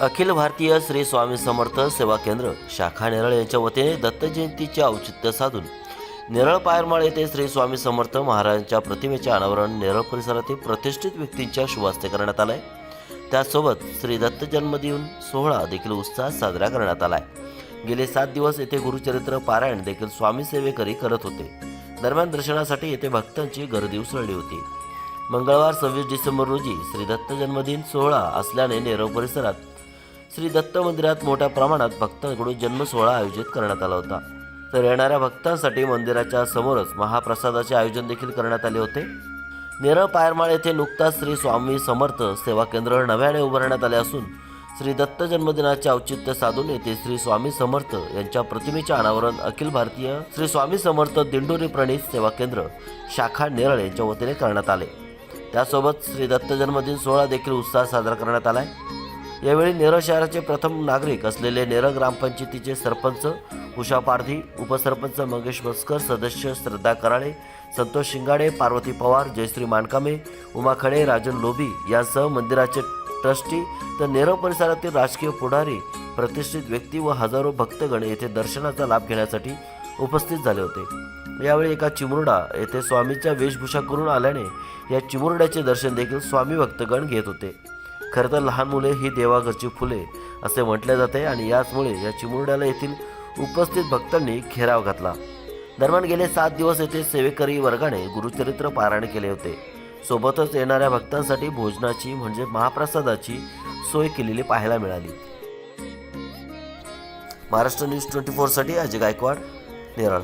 अखिल भारतीय श्री स्वामी समर्थ सेवा केंद्र शाखा नेरळ यांच्या वतीने दत्त जयंतीचे औचित्य साधून नेरळ पायरमाळ येथे श्री स्वामी समर्थ महाराजांच्या प्रतिमेचे अनावरण नेरळ परिसरातील प्रतिष्ठित व्यक्तींच्या शुभास्ते करण्यात आलाय. त्यासोबत श्री दत्त जन्मदिन सोहळा देखील उत्साहात साजरा करण्यात आलाय. गेले सात दिवस येथे गुरुचरित्र पारायण देखील स्वामी सेवेकरी करत होते. दरम्यान दर्शनासाठी येथे भक्तांची गर्दी उसळली होती. मंगळवार सव्वीस डिसेंबर रोजी श्री दत्त जन्मदिन सोहळा असल्याने नेरळ परिसरात श्री दत्त मंदिरात मोठ्या प्रमाणात भक्तांकडून जन्मसोहळा आयोजित करण्यात आला होता. तर येणाऱ्या भक्तांसाठी मंदिराच्या समोरच महाप्रसादाचे आयोजन देखील करण्यात आले होते. नेरळ पायरमाळ येथे नुकताच श्री स्वामी समर्थ सेवा केंद्र नव्याने उभारण्यात आले असून श्री दत्त जन्मदिनाचे औचित्य साधून येथे श्री स्वामी समर्थ यांच्या प्रतिमेचे अनावरण अखिल भारतीय श्री स्वामी समर्थ दिंडोरी प्रणित सेवा केंद्र शाखा नेरळ यांच्या वतीने करण्यात आले. त्यासोबत श्री दत्त जन्मदिन सोहळा देखील उत्साहात साजरा करण्यात आला आहे यावेळी नेरळ शहराचे प्रथम नागरिक असलेले नेरळ ग्रामपंचायतीचे सरपंच उषा पारधी उपसरपंच मंगेश मस्कर सदस्य श्रद्धा कराळे संतोष शिंगाडे पार्वती पवार जयश्री मानकामे उमा खडे राजन लोभी यांसह मंदिराचे ट्रस्टी तर नेरळ परिसरातील राजकीय पुढारी प्रतिष्ठित व्यक्ती व हजारो भक्तगण येथे दर्शनाचा लाभ घेण्यासाठी उपस्थित झाले होते. यावेळी एका चिमुरडा येथे स्वामीच्या वेशभूषा करून आल्याने या चिमुरड्याचे दर्शन देखील स्वामी भक्तगण घेत होते. खरं तर लहान मुले ही देवाघरची फुले असे म्हटले जाते आणि याचमुळे या चिमुरड्याला येथील उपस्थित भक्तांनी घेराव घातला. दरम्यान गेले सात दिवस येथे सेवेकरी वर्गाने गुरुचरित्र पारायण केले होते. सोबतच येणाऱ्या भक्तांसाठी भोजनाची म्हणजे महाप्रसादाची सोय केलेली पाहायला मिळाली. महाराष्ट्र न्यूज ट्वेंटी फोरसाठी अजय गायकवाड नेरळ.